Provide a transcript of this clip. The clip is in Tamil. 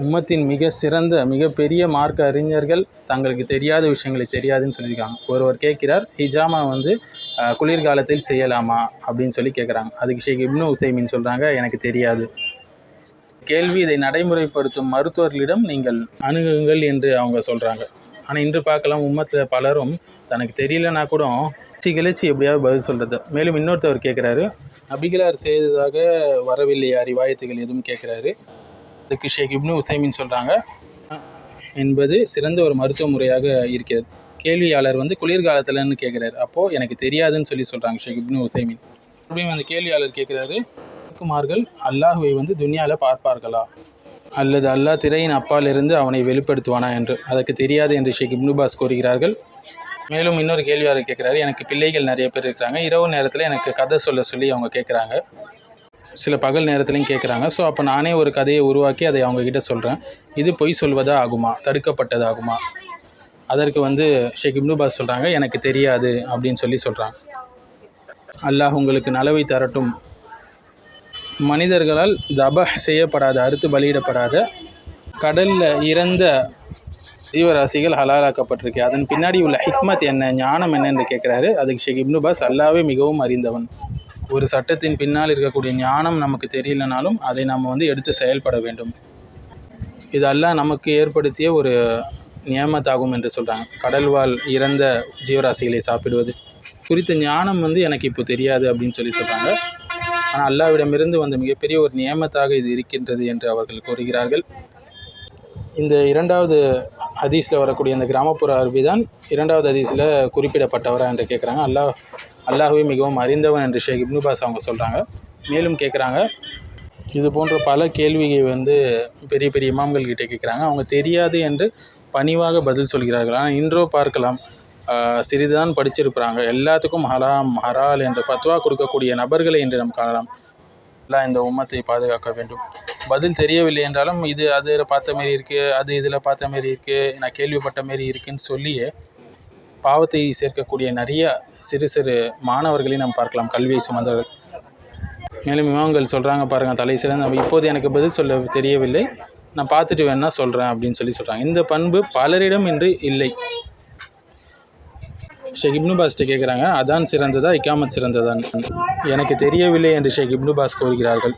உம்மத்தின் மிக சிறந்த மிகப்பெரிய மார்க்க அறிஞர்கள் தங்களுக்கு தெரியாத விஷயங்களை தெரியாதுன்னு சொல்லியிருக்காங்க. ஒருவர் கேட்கிறார் ஹிஜாமா வந்து குளிர்காலத்தில் செய்யலாமா? அப்படின்னு சொல்லி கேட்குறாங்க. அதுக்கு ஷேக் இப்னு உசைமின் சொல்கிறாங்க எனக்கு தெரியாது. கேள்வி இதை நடைமுறைப்படுத்தும் மருத்துவர்களிடம் நீங்கள் அணுகுங்கள் என்று அவங்க சொல்கிறாங்க ஆனால் இன்று பார்க்கலாம் உம்மத்தில் பலரும் தனக்கு தெரியலனா கூட கிளச்சி கிளச்சி எப்படியாவது பதில் சொல்கிறது மேலும் இன்னொருத்தவர் கேட்குறாரு நபிகளார் செய்ததாக வரவில்லையா அறிவாயத்துகள் எதுவும்? கேட்குறாரு அதுக்கு ஷேக் இப்னு உசைமின் சொல்கிறாங்க என்பது சிறந்த ஒரு மருத்துவ முறையாக இருக்கிறது. கேள்வியாளர் வந்து குளிர்காலத்தில்னு கேட்குறாரு அப்போது எனக்கு தெரியாதுன்னு சொல்லி சொல்கிறாங்க ஷேக் இப்னு உசைமின். அப்படியும் அந்த கேள்வியாளர் கேட்குறாரு குமார்கள் அல்லாஹுவை வந்து துனியாவில் பார்ப்பார்களா? அல்லது அல்லாஹ் திரையின் அப்பாலிருந்து அவனை வெளிப்படுத்துவானா என்று? அதற்கு தெரியாது என்று ஷேக் இப்னுபாஸ் கூறுகிறார்கள். மேலும் இன்னொரு கேள்வியாளர் கேட்குறாரு எனக்கு பிள்ளைகள் நிறைய பேர் இருக்கிறாங்க. இரவு நேரத்தில் எனக்கு கதை சொல்ல சொல்லி அவங்க கேட்குறாங்க சில பகல் நேரத்துலையும் கேட்குறாங்க ஸோ அப்போ நானே ஒரு கதையை உருவாக்கி அதை அவங்கக்கிட்ட சொல்கிறேன் இது பொய் சொல்வதா ஆகுமா? தடுக்கப்பட்டதாகுமா? அதற்கு வந்து ஷேக் இப்னுபாஸ் சொல்கிறாங்க எனக்கு தெரியாது அப்படின்னு சொல்லி சொல்கிறாங்க அல்லாஹ் உங்களுக்கு நலவை தரட்டும். மனிதர்களால் தபஹ் செய்யப்படாத அறுத்து பலியிடப்படாத கடலில் இறந்த ஜீவராசிகள் ஹலாலாக்கப்பட்டிருக்கு. அதன் பின்னாடி உள்ள ஹிக்மத் என்ன ஞானம் என்னன்னு கேட்குறாரு அதுக்கு ஷேக் இப்னுபாஸ் அல்லாவே மிகவும் அறிந்தவன். ஒரு சட்டத்தின் பின்னால் இருக்கக்கூடிய ஞானம் நமக்கு தெரியலனாலும் அதை நாம் வந்து எடுத்து செயல்பட வேண்டும். இது அல்லாஹ் நமக்கு ஏற்படுத்திய ஒரு நியமத்தாகும் என்று சொல்கிறாங்க கடல்வாழ் இறந்த ஜீவராசிகளை சாப்பிடுவது. குறித்த ஞானம் வந்து எனக்கு இப்போ தெரியாது அப்படின்னு சொல்லி சொல்கிறாங்க ஆனால் அல்லாவிடமிருந்து வந்த மிகப்பெரிய ஒரு நியமத்தாக இது இருக்கின்றது என்று அவர்கள் கூறுகிறார்கள். இந்த இரண்டாவது ஹதீஸில் வரக்கூடிய அந்த கிராமப்புற அரபி தான் இரண்டாவது ஹதீஸில் குறிப்பிடப்பட்டவரா என்று கேட்குறாங்க அல்லாஹ் அல்லாஹுவே மிகவும் அறிந்தவன் என்று ஷேக் இப்னுபாஸ் அவங்க சொல்கிறாங்க மேலும் கேட்குறாங்க இது போன்ற பல கேள்விகள் வந்து பெரிய பெரிய இமாம்கள் கிட்டே கேட்குறாங்க அவங்க தெரியாது என்று பணிவாக பதில் சொல்கிறார்கள். ஆனால் இன்றோ பார்க்கலாம். சிறிதுதான் படிச்சிருக்கிறாங்க. எல்லாத்துக்கும் ஹராம் ஹரால் என்று ஃபத்வா கொடுக்கக்கூடிய நபர்களை என்று நாம் காணலாம். எல்லாம் இந்த உம்மத்தை பாதுகாக்க வேண்டும். பதில் தெரியவில்லை என்றாலும் இது அதில் பார்த்த மாரி இருக்குது அது இதில் பார்த்த மாரி இருக்குது நான் கேள்விப்பட்ட மாரி இருக்குன்னு சொல்லியே பாவத்தை சேர்க்கக்கூடிய நிறைய சிறு சிறு மாணவர்களை நாம் பார்க்கலாம். கல்வியை சுமந்தவர்கள். மேலும் இமாம்கள் சொல்கிறாங்க பாருங்கள் தலை சிறந்த நம்ம இப்போது எனக்கு பதில் சொல்ல தெரியவில்லை. நான் பார்த்துட்டு வேணா சொல்கிறேன் அப்படின்னு சொல்லி சொல்கிறாங்க இந்த பண்பு பலரிடம் இன்று இல்லை. ஷேக் இப்னு பாஸ்ட்டு கேட்குறாங்க அதான் சிறந்ததா இக்காமத் சிறந்ததான் எனக்கு தெரியவில்லை என்று ஷேக் இப்னு பாஸ் கூறுகிறார்கள்.